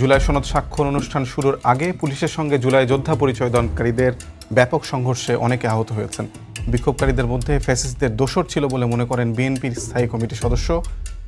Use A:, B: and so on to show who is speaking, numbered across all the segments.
A: জুলাই সনদ স্বাক্ষর অনুষ্ঠান শুরুর আগে পুলিশের সঙ্গে জুলাই যোদ্ধা পরিচয় দানকারীদের ব্যাপক সংঘর্ষে অনেকে আহত হয়েছেন। বিক্ষোভকারীদের মধ্যে ফ্যাসিস্টদের দোষর ছিল বলে মনে করেন বিএনপির স্থায়ী কমিটির সদস্য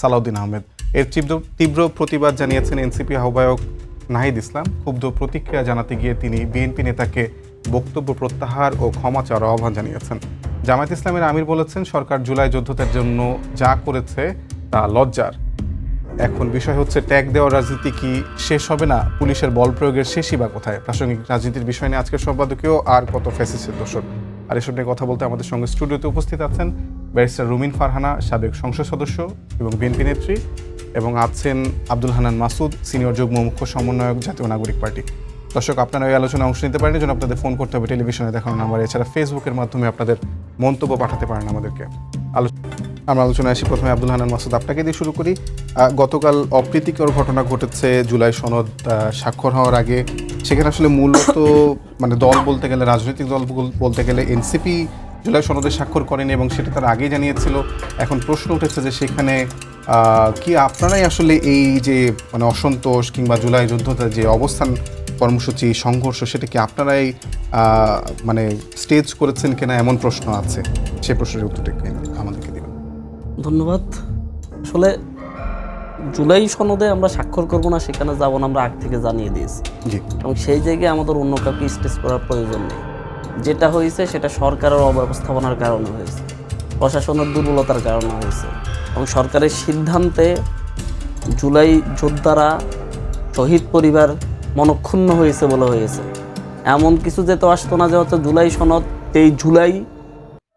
A: সালাউদ্দিন আহমেদ। এর তীব্র তীব্র প্রতিবাদ জানিয়েছেন এনসিপি আহ্বায়ক নাহিদ ইসলাম। ক্ষুব্ধ প্রতিক্রিয়া জানাতে গিয়ে তিনি বিএনপি নেতাকে বক্তব্য প্রত্যাহার ও ক্ষমা চাওয়ার আহ্বান জানিয়েছেন। জামায়াত ইসলামের আমির বলেছেন, সরকার জুলাই যোদ্ধাদের জন্য যা করেছে তা লজ্জার। এখন বিষয় হচ্ছে ট্যাগ দেওয়ার রাজনীতি কি শেষ হবে না? পুলিশের বল প্রয়োগের শেষই বা কোথায়? প্রাসঙ্গিক রাজনীতির বিষয় নিয়ে আজকের সম্পাদকীয় আর কত ফ্যাসিসের দোষর আর এসব নিয়ে কথা বলতে আমাদের সঙ্গে স্টুডিওতে উপস্থিত আছেন ব্যারিস্টার রুমিন ফারহানা, সাবেক সংসদ সদস্য এবং বিএনপি নেত্রী, এবং আছেন আব্দুল হানান মাসুদ, সিনিয়র যুগ্ম মুখ্য সমন্বয়ক জাতীয় নাগরিক পার্টি। দর্শক, আপনারা এই আলোচনায় অংশ নিতে পারেন জন্য আপনাদের ফোন করতে হবে, টেলিভিশনে দেখানো নাম্বার, এছাড়া ফেসবুকের মাধ্যমে আপনাদের মন্তব্য পাঠাতে পারেন আমাদেরকে। আলো- আমরা আলোচনায় আসি। প্রথমে আব্দুল হানান মাসুদ, আপনাকে দিয়ে শুরু করি। গতকাল অপ্রীতিকর ঘটনা ঘটেছে জুলাই সনদ স্বাক্ষর হওয়ার আগে। সেখানে আসলে মূলত মানে দল বলতে গেলে, রাজনৈতিক দল বলতে গেলে এনসিপি জুলাই সনদে স্বাক্ষর করেনি এবং সেটা তারা আগেই জানিয়েছিল। এখন প্রশ্ন উঠেছে যে সেখানে কি আপনারাই আসলে এই যে মানে অসন্তোষ কিংবা জুলাই যুদ্ধতে যে অবস্থান কর্মসূচি, সংঘর্ষ, সেটা কি আপনারাই মানে স্টেজ করেছেন কিনা এমন প্রশ্ন আছে? সে প্রশ্নের উত্তরটা দিবেন
B: ধন্যবাদ। আসলে জুলাই সনদে আমরা স্বাক্ষর করব না সেখানে যাব না আমরা আগ থেকে জানিয়ে দিয়েছি। এবং সেই জায়গায় আমাদের অন্য কাউকে স্টেজ করার প্রয়োজন নেই। যেটা হয়েছে সেটা সরকারের অব্যবস্থাপনার কারণে হয়েছে প্রশাসনের দুর্বলতার কারণে হয়েছে। এবং সরকারের সিদ্ধান্তে জুলাই যোদ্ধারা শহীদ পরিবার মনক্ষুণ্ণ হয়েছে বলে হয়েছে। এমন কিছু যেতে আসতো না যে হচ্ছে জুলাই সনদ এই জুলাই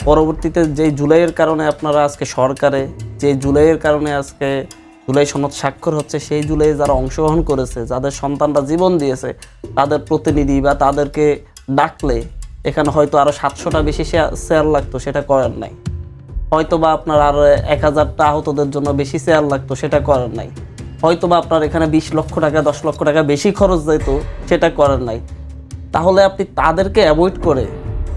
B: পরবর্তীতে যে জুলাইয়ের কারণে আপনারা আজকে সরকারে যে জুলাইয়ের কারণে আজকে জুলাই সনদ স্বাক্ষর হচ্ছে, সেই জুলাইয়ে যারা অংশগ্রহণ করেছে, যাদের সন্তানরা জীবন দিয়েছে, তাদের প্রতিনিধি বা তাদেরকে ডাকলে এখানে হয়তো আরও সাতশোটা বেশি শেয়ার লাগতো, সেটা করেন নাই। হয়তো বা আপনার আর এক হাজারটা আহতদের জন্য বেশি শেয়ার লাগতো, সেটা করেন নাই। হয়তো বা আপনার এখানে বিশ লক্ষ টাকা, দশ লক্ষ টাকা বেশি খরচ যেত সেটা করেন নাই। তাহলে আপনি তাদেরকে অ্যাভয়েড করে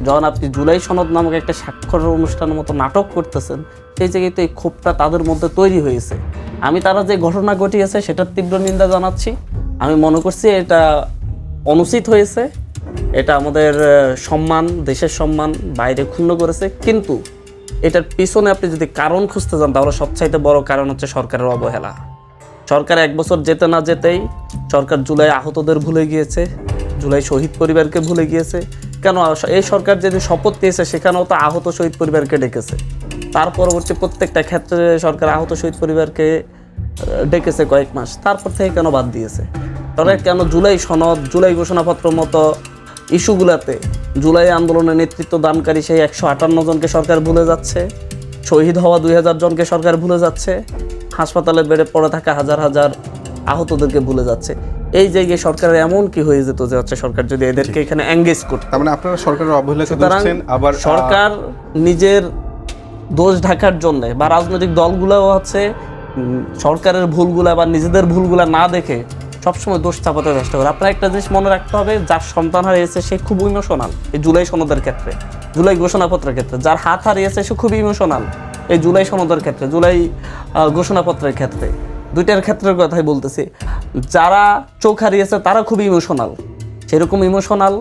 B: যখন আপনি জুলাই সনদ নামক একটা স্বাক্ষর অনুষ্ঠানের মতো নাটক করতেছেন, সেই জায়গায় তো এই ক্ষোভটা তাদের মধ্যে তৈরি হয়েছে। আমি তারা যে ঘটনা ঘটিয়েছে সেটার তীব্র নিন্দা জানাচ্ছি। আমি মনে করছি এটা অনুচিত হয়েছে। এটা আমাদের সম্মান, দেশের সম্মান বাইরে ক্ষুণ্ণ করেছে। কিন্তু এটার পিছনে আপনি যদি কারণ খুঁজতে যান, তাহলে সবচাইতে বড় কারণ হচ্ছে সরকারের অবহেলা। সরকার এক বছর যেতে না যেতেই সরকার জুলাই আহতদের ভুলে গিয়েছে, জুলাই শহীদ পরিবারকে ভুলে গিয়েছে কেন এই সরকার যেদিন শপথ নিয়েছে সেখানেও তো আহত শহীদ পরিবারকে ডেকেছে। তার পরবর্তী প্রত্যেকটা ক্ষেত্রে সরকার আহত শহীদ পরিবারকে ডেকেছে কয়েক মাস। তারপর থেকে কেন বাদ দিয়েছে? তাহলে কেন জুলাই সনদ জুলাই ঘোষণাপত্র মতো ইস্যুগুলাতে জুলাই আন্দোলনের নেতৃত্ব দানকারী সেই একশো আটান্ন জনকে সরকার ভুলে যাচ্ছে? শহীদ হওয়া দুই হাজার জনকে সরকার ভুলে যাচ্ছে? হাসপাতালে বেড়ে পড়ে থাকা হাজার হাজার আহতদেরকে ভুলে যাচ্ছে? এই জায়গায় সরকারের এমন কি হয়ে যেত যে হচ্ছে সরকার যদি এদেরকে এখানে এঙ্গেজ করতো?
A: তার মানে আপনারা সরকারের অবহেলাকে ধরছেন আবার
B: সরকার নিজের দোষ ঢাকার জন্য বা রাজনৈতিক দলগুলোও হচ্ছে সরকারের ভুলগুলা বা নিজেদের ভুলগুলা না দেখে সবসময় দোষ চাপাতে চেষ্টা করে। আপনার একটা জিনিস মনে রাখতে হবে যার সন্তান হারিয়েছে সে খুব ইমোশনাল এই জুলাই সনদের ক্ষেত্রে। জুলাই ঘোষণাপত্রের ক্ষেত্রে। যার হাত হারিয়েছে সে খুব ইমোশনাল এই জুলাই সনদের ক্ষেত্রে জুলাই ঘোষণাপত্রের ক্ষেত্রে। দুইটার ক্ষেত্রের কথাই বলতেছি। যারা চোখ হারিয়েছে তারা খুব ইমোশনাল সেরকম ইমোশনাল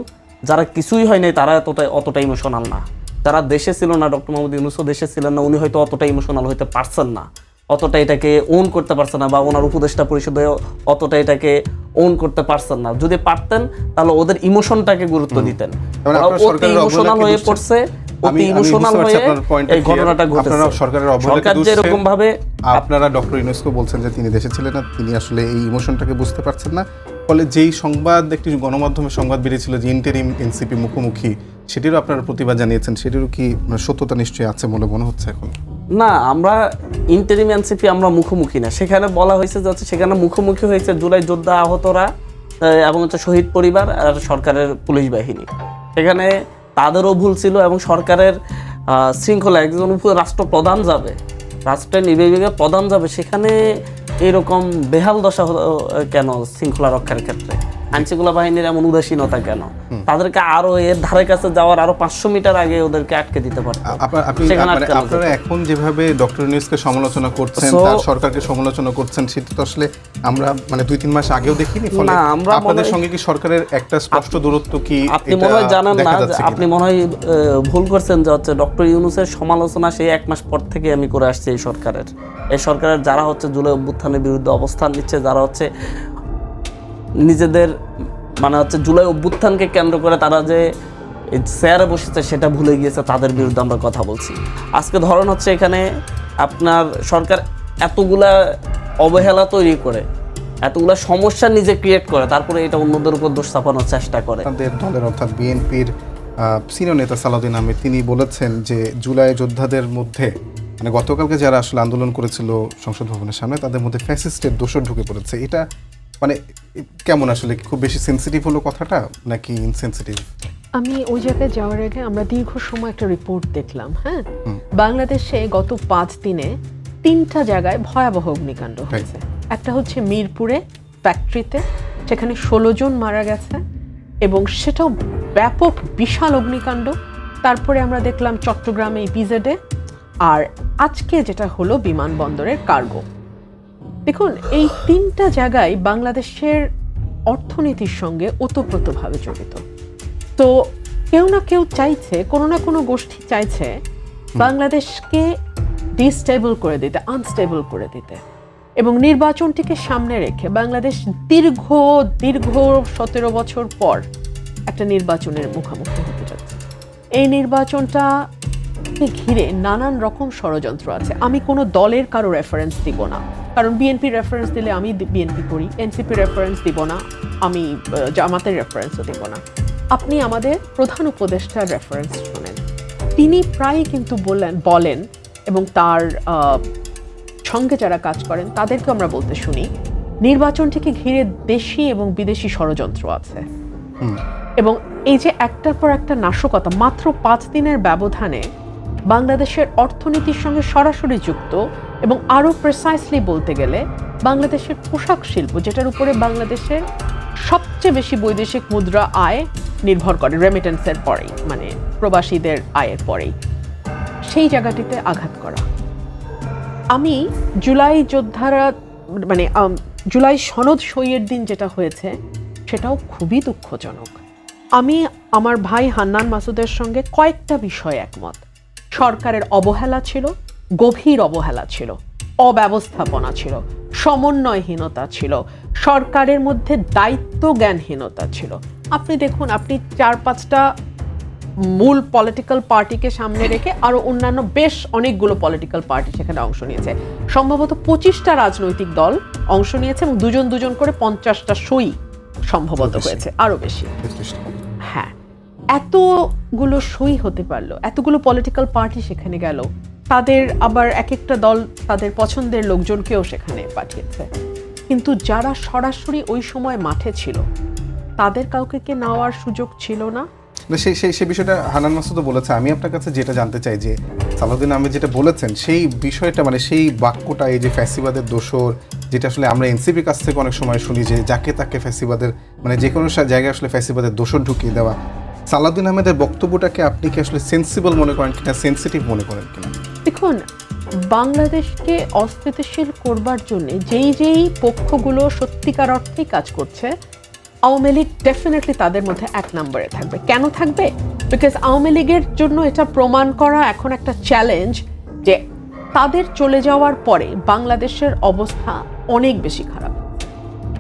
B: যারা কিছুই হয় নাই তারা এতটা অতটা ইমোশনাল না। যারা দেশে ছিল না ডক্টর মোহাম্মদ ইউনুসও দেশে ছিলেন না উনি হয়তো অতটা ইমোশনাল হইতে পারছেন না। অতটা এটাকে ওন করতে পারছেন না বা ওনার উপদেষ্টা পরিষদে অতটা এটাকে ওন করতে পারছেন না। যদি পারতেন তাহলে ওদের ইমোশনটাকে গুরুত্ব দিতেন।
A: মানে
B: ইমোশনাল হয়ে পড়ছে অতি ইমোশনাল হয়ে এই ঘটনাটা ঘটেছে।
A: আপনারা সরকারের
B: সরকার। যেরকম ভাবে
A: আপনারা ডক্টর ইউনেস্কো বলছেন যে তিনি দেশে ছিলেন না তিনি আসলে এই ইমোশনটাকে বুঝতে পারছেন না। ফলে যেই সংবাদ একটি গণমাধ্যমে সংবাদ বেরিয়েছিল যে ইন্টারিম এনসিপি মুখোমুখি সেটিরও আপনারা প্রতিবাদ জানিয়েছেন। সেটিরও কি সত্যতা নিশ্চয়ই আছে বলে মনে হচ্ছে এখন?
B: না আমরা ইন্টারিম এনসিপি আমরা মুখোমুখি না। সেখানে বলা হয়েছে সেখানে মুখোমুখি হয়েছে জুলাই যোদ্ধা আহতরা এবং হচ্ছে শহীদ পরিবার আর সরকারের পুলিশ বাহিনী। সেখানে তাদেরও ভুল ছিল এবং সরকারের শৃঙ্খলা একজন রাষ্ট্রপ্রধান যাবে, রাষ্ট্রের নির্বাহী প্রধান যাবে, সেখানে এরকম বেহাল দশা কেন শৃঙ্খলা রক্ষার ক্ষেত্রে? আইনশৃঙ্খলা বাহিনীর এমন উদাসীনতা কেন? তাদেরকে আরও এর ধারে কাছে যাওয়ার আরও পাঁচশো মিটার আগে ওদেরকে আটকে দিতে পারতো।
A: আপনার মানে আপনারা এখন যেভাবে ডক্টর নিউজকে সমালোচনা করছেন তার সরকারকে সমালোচনা করছেন সেটা তো আসলে আমরা মানে দুই তিন মাস আগেও দেখিনি ফলে
B: না, আমরা
A: আপনাদের সঙ্গে কি সরকারের একটা স্পষ্ট দূরত্ব কি
B: আপনি মনে হয় জানেন না আপনি মনে হয় ভুল করছেন যে হচ্ছে ডক্টর ইউনুসের সমালোচনা সেই এক মাস পর থেকে আমি করে আসছি এই সরকারের। এই সরকারের যারা হচ্ছে জুলাই অভ্যুত্থানের বিরুদ্ধে অবস্থান নিচ্ছে যারা হচ্ছে নিজেদের মানে হচ্ছে জুলাই অভ্যুত্থানকে কেন্দ্র করে তারা যে চেয়ারে বসেছে সেটা ভুলে গিয়েছে, তাদের বিরুদ্ধে আমরা কথা বলছি। আজকে ধরন হচ্ছে এখানে আপনার সরকার এতগুলা অবহেলা তৈরি করে, এতগুলা সমস্যা নিজে ক্রিয়েট করে, তারপরে এটা অন্যদের উপর দোষ চাপানোর চেষ্টা করে।
A: আপনাদের দলের অর্থাৎ বিএনপির সিনিয়র নেতা সালাউদ্দিন আহমেদ, তিনি বলেছেন যে জুলাই যোদ্ধাদের মধ্যে মানে গতকালকে যারা আসলে আন্দোলন করেছিল সংসদ ভবনের সামনে, তাদের মধ্যে ফ্যাসিস্টের দোষর ঢুকে পড়েছে। এটা মানে কেমন আসলে? খুব বেশি সেন্সিটিভ হলো কথাটা নাকি ইনসেন্সিটিভ
C: আমি ওই জায়গায় যাওয়ার আগে আমরা দীর্ঘ সময় একটা রিপোর্ট দেখলাম হ্যাঁ? বাংলাদেশে গত পাঁচ দিনে তিনটা জায়গায় ভয়াবহ অগ্নিকাণ্ড হয়েছে। একটা হচ্ছে মিরপুরে ফ্যাক্টরিতে সেখানে ষোলো জন মারা গেছে এবং সেটাও ব্যাপক বিশাল অগ্নিকাণ্ড। তারপরে আমরা দেখলাম চট্টগ্রামে ইপিজেডে আর আজকে যেটা হলো বিমানবন্দরের কার্গো দেখুন এই তিনটা জায়গায় বাংলাদেশের অর্থনীতির সঙ্গে ওতপ্রোতভাবে জড়িত। তো কেউ না কেউ চাইছে কোনো না কোনো গোষ্ঠী চাইছে বাংলাদেশকে ডিস্টেবল করে দিতে আনস্টেবল করে দিতে। এবং নির্বাচনটিকে সামনে রেখে বাংলাদেশ দীর্ঘ দীর্ঘ সতেরো বছর পর একটা নির্বাচনের মুখোমুখি হতে যাচ্ছে। এই নির্বাচনটা ঘিরে নানান রকম ষড়যন্ত্র আছে। আমি কোনো দলের কারও রেফারেন্স দিব না। কারণ বিএনপি রেফারেন্স দিলে আমি বিএনপি করি এনসিপি রেফারেন্স দিব না আমি জামাতের রেফারেন্সও দিব না। আপনি আমাদের প্রধান উপদেষ্টার রেফারেন্স শোনেন। তিনি প্রায়ই কিন্তু বললেন বলেন এবং তার সঙ্গে যারা কাজ করেন তাদেরকে আমরা বলতে শুনি নির্বাচনটিকে ঘিরে দেশি এবং বিদেশি ষড়যন্ত্র আছে। এবং এই যে একটার পর একটা নাশকতা মাত্র পাঁচ দিনের ব্যবধানে বাংলাদেশের অর্থনীতির সঙ্গে সরাসরি যুক্ত এবং আরও প্রেসাইসলি বলতে গেলে বাংলাদেশের পোশাক শিল্প, যেটার উপরে বাংলাদেশের সবচেয়ে বেশি বৈদেশিক মুদ্রা আয় নির্ভর করে রেমিটেন্সের পরেই মানে প্রবাসীদের আয়ের পরেই, সেই জায়গাটিতে আঘাত করা। আমি জুলাই যোদ্ধারা মানে জুলাই সনদ সইয়ের দিন যেটা হয়েছে, সেটাও খুবই দুঃখজনক। আমি আমার ভাই হান্নান মাসুদের সঙ্গে কয়েকটা বিষয় একমত। সরকারের অবহেলা ছিল গভীর অবহেলা ছিল অব্যবস্থাপনা ছিল সমন্বয়হীনতা ছিল সরকারের মধ্যে দায়িত্ব জ্ঞানহীনতা ছিল। আপনি দেখুন আপনি চার পাঁচটা মূল পলিটিক্যাল পার্টিকে সামনে রেখে আরও অন্যান্য বেশ অনেকগুলো পলিটিক্যাল পার্টি সেখানে অংশ নিয়েছে। সম্ভবত পঁচিশটা রাজনৈতিক দল অংশ নিয়েছে এবং দুজন দুজন করে পঞ্চাশটা সই সম্ভবত হয়েছে আরও বেশি। এতগুলো সই হতে পারল, এতগুলো পলিটিক্যাল পার্টি সেখানে গেল, তাদের আবার এক একটা দল তাদের পছন্দের লোকজনকেও সেখানে পাঠিয়েছে। কিন্তু যারা সরাসরি ওই সময় মাঠে ছিল, তাদের কাউকে কে নেওয়ার সুযোগ ছিল না?
A: সেই সেই সেই বিষয়টা হানান মাসুদও বলেছে। আমি আপনার কাছে যেটা জানতে চাই যে সালাউদ্দিন আহমেদ যেটা বলেছেন, সেই বিষয়টা মানে সেই বাক্যটা, এই যে ফ্যাসিবাদের দোষর, যেটা আসলে আমরা এনসিপির কাছ থেকে অনেক সময় শুনি যে যাকে তাকে ফ্যাসিবাদের মানে যে কোনো জায়গায় আসলে ফ্যাসিবাদের দোষর ঢুকিয়ে দেওয়া সালাউদ্দিন আহমেদের বক্তব্যটাকে আপনি কি আসলে সেন্সিবল মনে করেন কিনা সেন্সিটিভ মনে করেন কিনা?
C: দেখুন, বাংলাদেশকে অস্থিতিশীল করবার জন্য যেই যেই পক্ষগুলো সত্যিকার অর্থেই কাজ করছে, আওয়ামী লীগ ডেফিনেটলি তাদের মধ্যে এক নম্বরে থাকবে। কেন থাকবে? বিকজ আওয়ামী লীগের জন্য এটা প্রমাণ করা এখন একটা চ্যালেঞ্জ যে তাদের চলে যাওয়ার পরে বাংলাদেশের অবস্থা অনেক বেশি খারাপ।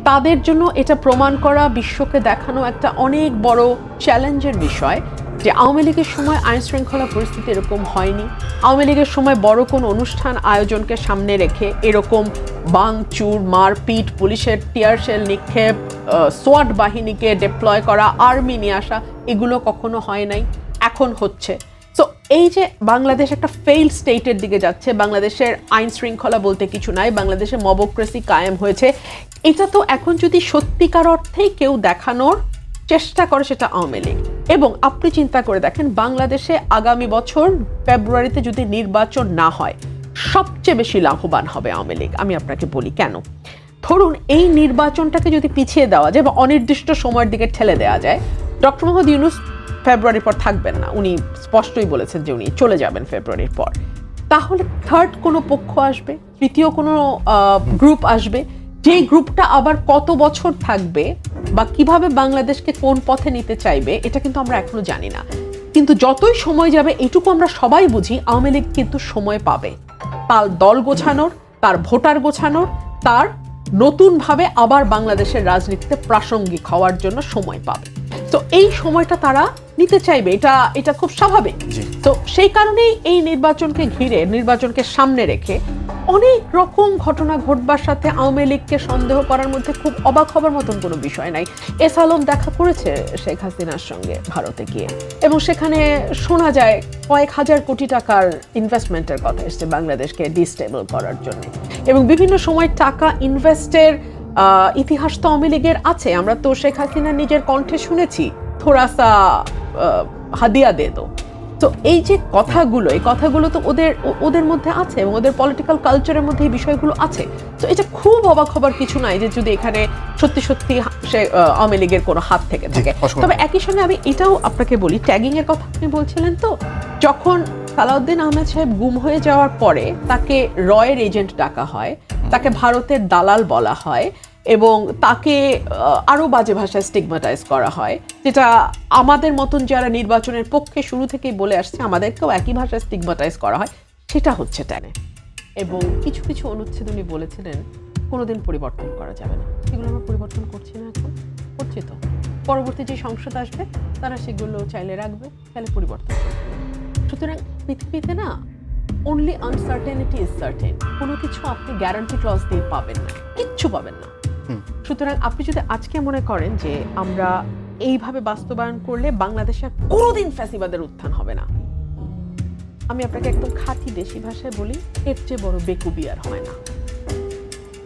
C: তাদের জন্য এটা প্রমাণ করা বিশ্বকে দেখানো একটা অনেক বড় চ্যালেঞ্জের বিষয় যে আওয়ামী লীগের সময় আইন শৃঙ্খলা পরিস্থিতি এরকম হয়নি। আওয়ামী লীগের সময় বড় কোন অনুষ্ঠান আয়োজনকে সামনে রেখে এরকম বাংচুর মারপিট, পুলিশের টিয়ারশেল নিক্ষেপ সোয়াট বাহিনীকে ডিপ্লয় করা আর্মি নিয়ে আসা, এগুলো কখনো হয় নাই। এখন হচ্ছে। এই যে বাংলাদেশ একটা ফেইল স্টেটের দিকে যাচ্ছে, বাংলাদেশের আইন শৃঙ্খলা বলতে কিছু নাই, বাংলাদেশে মবক্রেসি কায়েম হয়েছে, এটা তো এখন যদি সত্যিকার অর্থেই কেউ দেখানোর চেষ্টা করে সেটা আওয়ামী লীগ। এবং আপনি চিন্তা করে দেখেন, বাংলাদেশে আগামী বছর ফেব্রুয়ারিতে যদি নির্বাচন না হয়, সবচেয়ে বেশি লাভবান হবে আওয়ামী লীগ। আমি আপনাকে বলি কেন? ধরুন এই নির্বাচনটাকে যদি পিছিয়ে দেওয়া যায় বা অনির্দিষ্ট সময়ের দিকে ঠেলে দেওয়া যায়, ডক্টর মোহাম্মদ ইউনুস ফেব্রুয়ারির পর থাকবেন না। উনি স্পষ্টই বলেছেন যে উনি চলে যাবেন ফেব্রুয়ারির পর। তাহলে থার্ড কোনো পক্ষ আসবে? তৃতীয় কোনো গ্রুপ আসবে? যে গ্রুপটা আবার কত বছর থাকবে বা কীভাবে বাংলাদেশকে কোন পথে নিতে চাইবে, এটা কিন্তু আমরা এখনও জানি না। কিন্তু যতই সময় যাবে, এটুকু আমরা সবাই বুঝি, আওয়ামী লীগ কিন্তু সময় পাবে। তার দল গোছানোর, তার ভোটার গোছানোর, তার নতুনভাবে আবার বাংলাদেশের রাজনীতিতে প্রাসঙ্গিক হওয়ার জন্য সময় পাবে। তো এই সময়টা তারা নিতে চাইবে। এটা এটা খুব স্বাভাবিক। তো সেই কারণেই এই নির্বাচনকে ঘিরে নির্বাচনকে সামনে রেখে অনেক রকম ঘটনা ঘটবার সাথে আওয়ামী লীগকে সন্দেহ করার মধ্যে খুব অবাক হবার মতন কোনো বিষয় নাই। এস আলম দেখা করেছে শেখ হাসিনার সঙ্গে ভারতে গিয়ে। এবং সেখানে শোনা যায় কয়েক হাজার কোটি টাকার ইনভেস্টমেন্টের কথা এসছে বাংলাদেশকে ডিস্টেবল করার জন্য। এবং বিভিন্ন সময় টাকা ইনভেস্টের ইতিহাস তো আওয়ামী লীগের আছে আমরা তো শেখ হাসিনা নিজের কণ্ঠে শুনেছি থোড়াসা হাদিয়া দে দো তো এই যে কথাগুলো এই কথাগুলো তো ওদের ওদের মধ্যে আছে এবং ওদের পলিটিক্যাল কালচারের মধ্যে এই বিষয়গুলো আছে। তো এটা খুব অবাক হবার কিছু নাই যে যদি এখানে সত্যি সত্যি সে আওয়ামী লীগের কোনো হাত থেকে থাকে। তবে একই সঙ্গে আমি এটাও আপনাকে বলি ট্যাগিং এর কথা আপনি বলছিলেন তো যখন সালাউদ্দিন আহমেদ সাহেব গুম হয়ে যাওয়ার পরে তাকে রয়ের এজেন্ট ডাকা হয় তাকে ভারতের দালাল বলা হয় এবং তাকে আরও বাজে ভাষায় স্টিগমাটাইজ করা হয়, যেটা আমাদের মতন যারা নির্বাচনের পক্ষে শুরু থেকেই বলে আসছে, আমাদেরকেও একই ভাষায় স্টিগমাটাইজ করা হয়, সেটা হচ্ছে ট্যানে। এবং কিছু কিছু অনুচ্ছেদ উনি বলেছিলেন, কোনোদিন পরিবর্তন করা যাবে না। সেগুলো আমরা পরিবর্তন করছি না এখন, করছি তো। পরবর্তী যে সংসদ আসবে, তারা সেগুলো চাইলে রাখবে চাইলে পরিবর্তন করবে। সুতরাং পৃথিবীতে না অনলি আনসার্টেনিটি ইজ সার্টেন কোনো কিছু আপনি গ্যারান্টি ক্লজ দিয়ে পাবেন না। কিচ্ছু পাবেন না। সুতরাং আপনি যদি আজকে মনে করেন যে আমরা এইভাবে বাস্তবায়ন করলে বাংলাদেশে কোনোদিন ফ্যাসিবাদের উত্থান হবে না। আমি আপনাকে একদম খাঁটি দেশি ভাষায় বলি এর চেয়ে বড় বেকুবি আর হয় না।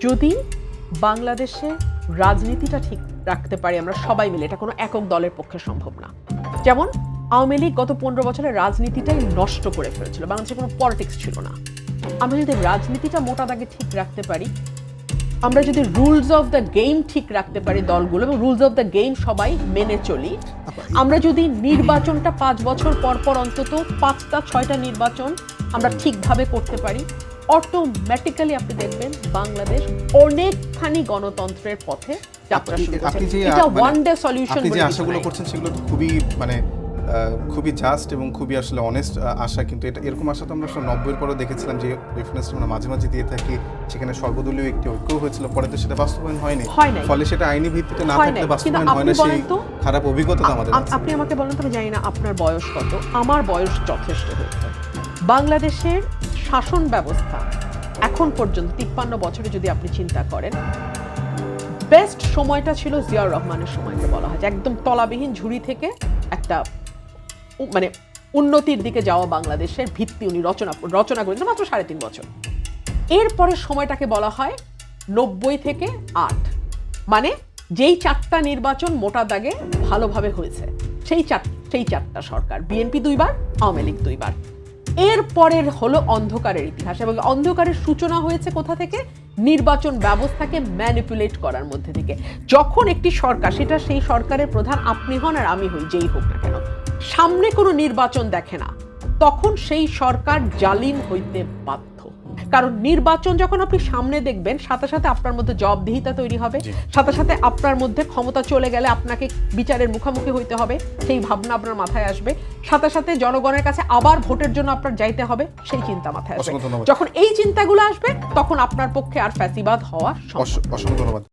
C: যদি বাংলাদেশে রাজনীতিটা ঠিক রাখতে পারি আমরা সবাই মিলে এটা কোনো একক দলের পক্ষে সম্ভব না। যেমন আওয়ামী লীগ গত পনেরো বছরের রাজনীতিটাই নষ্ট করে ফেলেছিল। বাংলাদেশে কোনো পলিটিক্স ছিল না। আমরা যদি রাজনীতিটা মোটা দাগে ঠিক রাখতে পারি আমরা যদি রুলস অফ দ্য গেম ঠিক রাখতে পারি দলগুলো এবং রুলস অফ দ্য গেম সবাই মেনে চলি আমরা যদি নির্বাচনটা পাঁচ বছর পর পর অন্তত পাঁচটা ছয়টা নির্বাচন আমরা ঠিকভাবে করতে পারি অটোমেটিক্যালি আপনি দেখবেন বাংলাদেশ অনেকখানি গণতন্ত্রের পথে যাত্রা শুরু করছে। এটা ওয়ান ডে সলিউশন
A: আপনি যে আশাগুলো করছেন সেগুলো তো খুবই মানে খুবই জাস্ট এবং খুবই আসলে অনেস্ট আশা। কিন্তু এটা এরকম আশা তো আমরা আসলে নব্বইয়ের পরেও দেখেছিলাম যে রেফারেন্স আমরা মাঝে মাঝে দিয়ে থাকি। সেখানে সর্বদলীয় একটি ঐক্য হয়েছিল। পরে তো সেটা বাস্তবায়ন হয়নি। ফলে সেটা আইনি ভিত্তিতে না থাকলে বাস্তবায়ন হয় না সেই খারাপ অভিজ্ঞতা আমাদের
C: আপনি আমাকে বলেন তো আমি জানি না আপনার বয়স কত। আমার বয়স যথেষ্ট হয়েছে। বাংলাদেশের শাসন ব্যবস্থা এখন পর্যন্ত তিপ্পান্ন বছরে যদি আপনি চিন্তা করেন বেস্ট সময়টা ছিল জিয়াউর রহমানের সময়কে বলা হয়। একদম তলাবিহীন ঝুড়ি থেকে একটা মানে উন্নতির দিকে যাওয়া বাংলাদেশের ভিত্তি উনি রচনা রচনা করেছেন মাত্র সাড়ে তিন বছর। এরপরের সময়টাকে বলা হয় নব্বই থেকে আট। মানে যেই চারটা নির্বাচন মোটা দাগে ভালোভাবে হয়েছে, সেই চার, সেই চারটা সরকার, বিএনপি দুইবার, আওয়ামী লীগ দুইবার। এরপরের হলো অন্ধকারের ইতিহাস এবং অন্ধকারের সূচনা হয়েছে কোথা থেকে? নির্বাচন ব্যবস্থাকে ম্যানিপুলেট করার মধ্যে থেকে। যখন একটি সরকার, সেটা সেই সরকারের প্রধান, আপনি হন আর আমি হই, যেই হোক না কেন। সামনে কোনো নির্বাচন দেখে না তখন সেই সরকার জালিম হইতে বাধ্য। কারণ নির্বাচন যখন আপনি সামনে দেখবেন সাথে সাথে আপনার মধ্যে জবাবদিহিতা তৈরি হবে সাথে সাথে আপনার মধ্যে ক্ষমতা চলে গেলে আপনাকে বিচারের মুখোমুখি হইতে হবে সেই ভাবনা আপনার মাথায় আসবে। সাথে সাথে জনগণের কাছে আবার ভোটের জন্য আপনার যাইতে হবে সেই চিন্তা মাথায় আসবে। যখন এই চিন্তাগুলো আসবে তখন আপনার পক্ষে আর ফ্যাসিবাদ হওয়া সম্ভব
A: অসংখ্য ধন্যবাদ।